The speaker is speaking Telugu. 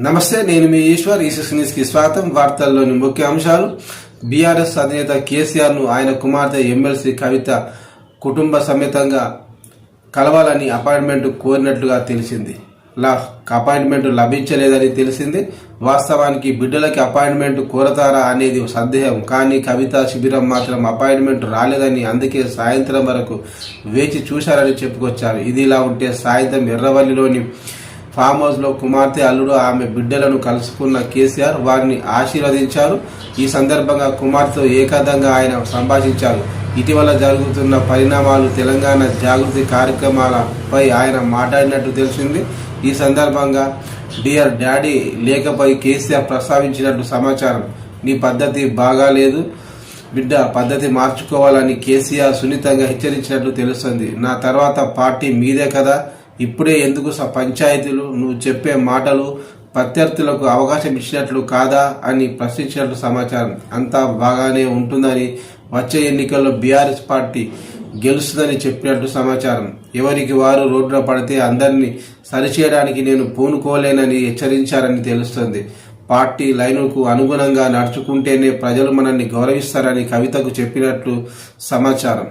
నమస్తే నేను మీ ఈశ్వర్ ఈశ్వర్ న్యూస్కి స్వాగతం. వార్తల్లోని ముఖ్య అంశాలు. బీఆర్ఎస్ అధినేత కేసీఆర్ను ఆయన కుమార్తె ఎమ్మెల్సీ కవిత కుటుంబ సమేతంగా కలవాలని అపాయింట్మెంట్ కోరినట్లుగా తెలిసింది. లా అపాయింట్మెంట్ లభించలేదని తెలిసింది. వాస్తవానికి బిడ్డలకి అపాయింట్మెంట్ కోరతారా అనేది సందేహం. కానీ కవిత శిబిరం మాత్రం అపాయింట్మెంట్ రాలేదని అందుకే సాయంత్రం వరకు వేచి చూశారని చెప్పుకొచ్చారు. ఇది ఇలా ఉంటే సాయంత్రం ఎర్రవల్లిలోని ఫామ్ హౌస్లో కుమార్తె అల్లుడు ఆమె బిడ్డలను కలుసుకున్న కేసీఆర్ వారిని ఆశీర్వదించారు. ఈ సందర్భంగా కుమార్తెతో ఏకాదంగా ఆయన సంభాషించారు. ఇటీవల జరుగుతున్న పరిణామాలు తెలంగాణ జాగృతి కార్యక్రమాలపై ఆయన మాట్లాడినట్టు తెలిసింది. ఈ సందర్భంగా డియర్ డాడీ లేఖపై కేసీఆర్ ప్రస్తావించినట్టు సమాచారం. నీ పద్ధతి బాగాలేదు. బిడ్డ పద్ధతి మార్చుకోవాలని కేసీఆర్ సున్నితంగా హెచ్చరించినట్లు తెలుస్తుంది. నా తర్వాత పార్టీ మీదే కదా. ఇప్పుడే ఎందుకు స- పంచాయతీలు నువ్వు చెప్పే మాటలు ప్రత్యర్థులకు అవకాశం ఇచ్చినట్లు కాదా అని ప్రశ్నించినట్లు సమాచారం. అంతా బాగానే ఉంటుందని వచ్చే ఎన్నికల్లో బీఆర్ఎస్ పార్టీ గెలుస్తుందని చెప్పినట్లు సమాచారం. ఎవరికి వారు రోడ్డున పడితే అందరినీ సరిచేయడానికి నేను పూనుకోలేనని హెచ్చరించారని తెలుస్తుంది. పార్టీ లైనుకు అనుగుణంగా నడుచుకుంటేనే ప్రజలు మనల్ని గౌరవిస్తారని కవితకు చెప్పినట్లు సమాచారం.